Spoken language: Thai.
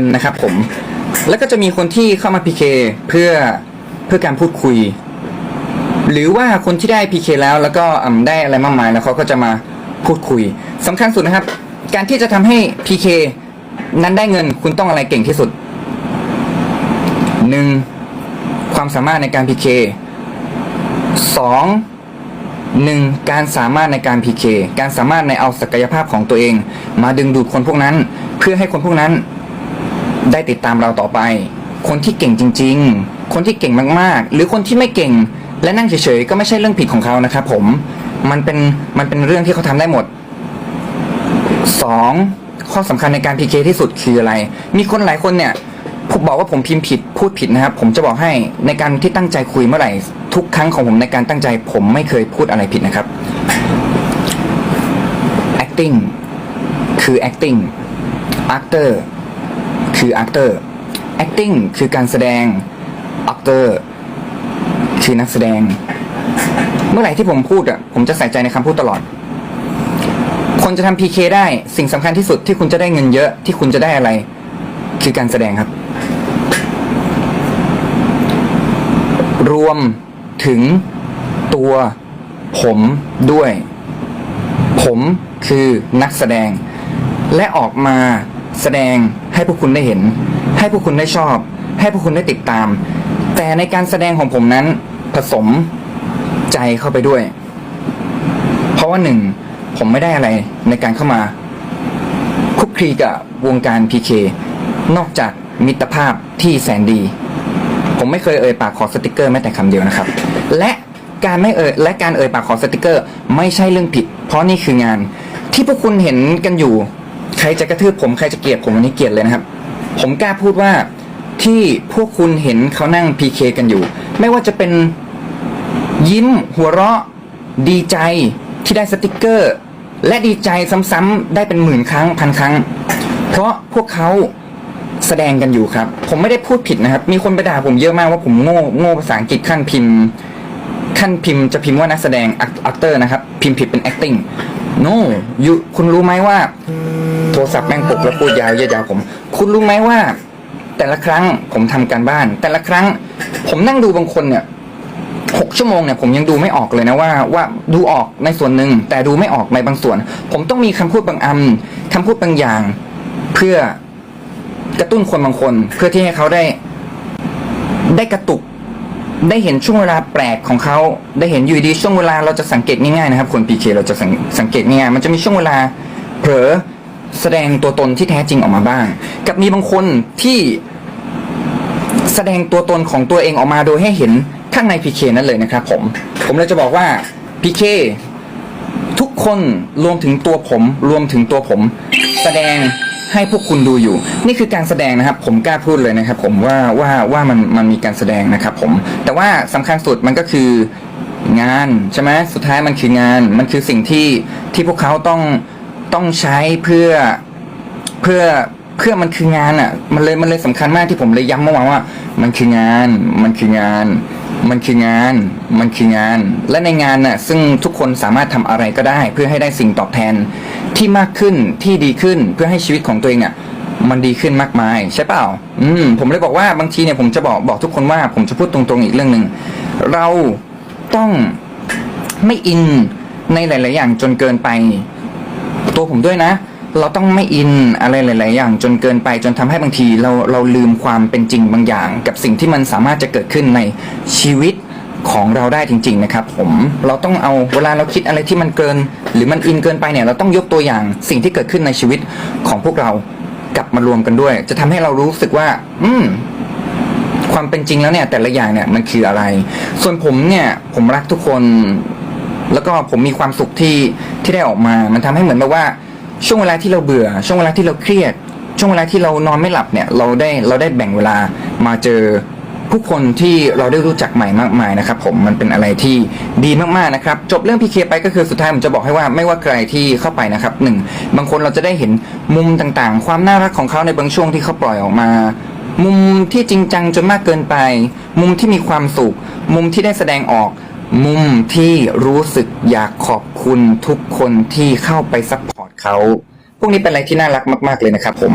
ินนะครับผม แล้วก็จะมีคนที่เข้ามา PK เพื่อเพื่อการพูดคุย หรือว่าคนที่ได้ PK แล้วแล้วก็ได้อะไรมากมายแล้วเขาก็จะมาพูดคุยสำคัญสุดนะครับ การที่จะทำให้ PK นั้นได้เงินคุณต้องอะไรเก่งที่สุดหนึ่งความสามารถในการ PK สองหนึ่งการสามารถในการ PK การสามารถในเอาศักยภาพของตัวเอง มาดึงดูดคนพวกนั้น เพื่อให้คนพวกนั้น ได้ติดตามเราต่อไป คนที่เก่งจริง ๆ คนที่เก่งมากๆ หรือคนที่ไม่เก่ง และนั่งเฉยๆก็ไม่ใช่เรื่องผิดของเขานะครับผมมันเป็นมันเป็นเรื่องที่เขาทำได้หมดสองข้อสำคัญในการ PK ที่สุดคืออะไร มีคนหลายคนเนี่ยผมบอกว่าผมพิมพ์ผิดพูดผิดนะครับ ผมจะบอกให้ในการที่ตั้งใจคุยเมื่อไหร่ ทุกครั้งของผมในการตั้งใจ ผมไม่เคยพูดอะไรผิดนะครับ acting คือ acting actor คือ actor acting คือการแสดง actor คือนักแสดง เมื่อไหร่ที่ผมพูดอะผมจะใส่ใจในคำพูดตลอด คนจะทำ PK ได้สิ่งสำคัญที่สุดที่คุณจะได้เงินเยอะที่คุณจะได้อะไร คือการแสดงครับ รวมถึงตัวผมด้วย ผมคือนักแสดง และออกมาแสดง ให้พวกคุณได้เห็น ให้พวกคุณได้ชอบ ให้พวกคุณได้ติดตาม แต่ในการแสดงของผมนั้น ผสมใจเข้าไปด้วย เพราะว่าหนึ่งผมไม่ได้อะไรในการเข้ามาคุกคีกับวงการ PK นอกจากมิตรภาพที่แสนดี ผมไม่เคยเอ่ยปากขอสติกเกอร์แม้แต่คำเดียวนะครับ และการไม่เอ่ยและการเอ่ยปากขอสติกเกอร์ ไม่ใช่เรื่องผิด เพราะนี่คืองานที่พวกคุณเห็นกันอยู่ ใครจะกระทืบผมใครจะเกลียดผมอันนี้เกลียดเลยนะครับ ผมกล้าพูดว่าที่พวกคุณเห็นเขานั่ง PK กันอยู่ ไม่ว่าจะเป็นยิ้มหัวเราะดีใจที่ได้สติกเกอร์ และดีใจซ้ำๆได้เป็นหมื่นครั้งพันครั้ง เพราะพวกเขาแสดงกันอยู่ครับ ผมไม่ได้พูดผิดนะครับ มีคนไปด่าผมเยอะมากว่าผมโง่โง่ภาษาอังกฤษขั้นพิมพ์ ขั้นพิมพ์จะพิมพ์ว่านักแสดง actor นะครับ พิมพ์ผิดเป็น acting no ยูคุณรู้ไหมว่า รศัพท์แม่งปลุกแล้วพูดยาวเยาวๆผม คุณรู้ไหมว่า แต่ละครั้งผมทำการบ้าน แต่ละครั้ง ผมนั่งดูบางคนเนี่ยหกชั่วโมงเนี่ยผมยังดูไม่ออกเลยนะว่าว่าดูออกในส่วนหนึ่งแต่ดูไม่ออกในบางส่วน ผมต้องมีคำพูดบางอันคำพูดบางอย่าง เพื่อกระตุ้นคนบางคน เพื่อที่ให้เขาได้ ได้กระตุก ได้เห็นช่วงเวลาแปลกของเขาได้เห็นอยู่ดีช่วงเวลาเราจะสังเกตง่ายๆนะครับคนพีเคเราจะสังสังเกตง่ายมันจะมีช่วงเวลาเผลอ แสดงตัวตนที่แท้จริงออกมาบ้าง กับมีบางคนที่แสดงตัวตนของตัวเองออกมาโดยให้เห็นข้างในพีเคนั่นเลยนะครับผม ผมเลยจะบอกว่าพีเคทุกคนรวมถึงตัวผม รวมถึงตัวผม แสดงให้พวกคุณดูอยู่ นี่คือการแสดงนะครับ ผมกล้าพูดเลยนะครับ ผมว่าว่าว่ามันมันมีการแสดงนะครับ ผม แต่ว่าสำคัญสุดมันก็คืองานใช่ไหมสุดท้ายมันคืองานมันคือสิ่งที่ที่พวกเขาต้อง ต้องใช้เพื่อเพื่อเพื่อมันคืองานอะ มันเลยมันเลยสำคัญมากที่ผมเลยย้ำเมื่อวานว่า มันคืองาน มันคืองาน มันคืองาน มันคืองาน และในงานน่ะ ซึ่งทุกคนสามารถทำอะไรก็ได้ เพื่อให้ได้สิ่งตอบแทนที่มากขึ้นที่ดีขึ้นเพื่อให้ชีวิตของตัวเองอะมันดีขึ้นมากมาย ใช่เปล่า อืม ผมเลยบอกว่าบางทีเนี่ยผมจะบอกบอกทุกคนว่า ผมจะพูดตรงๆอีกเรื่องหนึ่งเราต้องไม่อินในหลาย ๆ อย่างจนเกินไป ตัวผมด้วยนะ เราต้องไม่อินอะไรหลาย ๆ อย่าง จนเกินไปจนทำให้บางทีเราเราลืมความเป็นจริงบางอย่าง กับสิ่งที่มันสามารถจะเกิดขึ้นในชีวิตของเราได้จริง ๆ นะครับ ผมเราต้องเอาเวลาเราคิดอะไรที่มันเกิน หรือมันอินเกินไปเนี่ยเราต้องยกตัวอย่างสิ่งที่เกิดขึ้นในชีวิตของพวกเรากลับมารวมกันด้วย จะทำให้เรารู้สึกว่า อืมความเป็นจริงแล้วเนี่ยแต่ละอย่างเนี่ยมันคืออะไร ส่วนผมเนี่ยผมรักทุกคน แล้วก็ผมมีความสุขที่ที่ได้ออกมา มันทำให้เหมือนแบบว่า ช่วงเวลาที่เราเบื่อ ช่วงเวลาที่เราเครียด ช่วงเวลาที่เรานอนไม่หลับเนี่ย เราได้เราได้แบ่งเวลามาเจอผู้คนที่เราได้รู้จักใหม่มากมายนะครับผมมันเป็นอะไรที่ดีมากๆนะครับ จบเรื่องพีเคไปก็คือสุดท้ายผมจะบอกให้ว่าไม่ว่าใครที่เข้าไปนะครับหนึ่งบางคนเราจะได้เห็นมุมต่างๆ ความน่ารักของเขาในบางช่วงที่เขาปล่อยออกมา มุมที่จริงจังจนมากเกินไป มุมที่มีความสุข มุมที่ได้แสดงออก มุมที่รู้สึกอยากขอบคุณทุกคนที่เข้าไปซัพพอร์ตเขา พวกนี้เป็นอะไรที่น่ารักมาก ๆ เลยนะครับผม